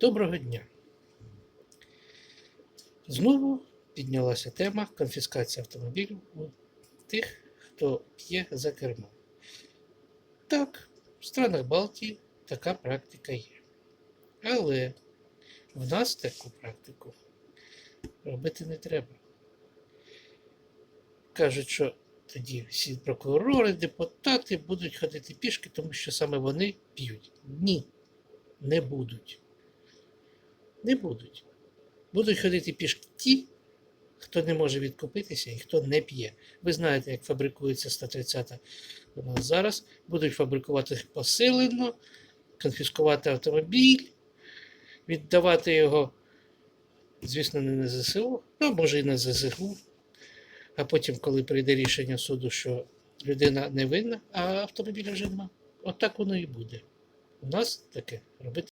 Доброго дня. Знову піднялася тема конфіскації автомобілів у тих, хто п'є за кермом. Так, в странах Балтії така практика є. Але в нас таку практику робити не треба. Кажуть, що тоді всі прокурори, депутати будуть ходити пішки, тому що саме вони п'ють. Ні, не будуть. Не будуть. Будуть ходити пішки ті, хто не може відкупитися і хто не п'є. Ви знаєте, як фабрикується 130 у нас зараз. Будуть фабрикувати посилено, конфіскувати автомобіль, віддавати його, звісно, не на ЗСУ, а може і на ЗСУ. А потім, коли прийде рішення суду, що людина не винна, а автомобіля вже нема. Отак воно і буде. У нас таке робити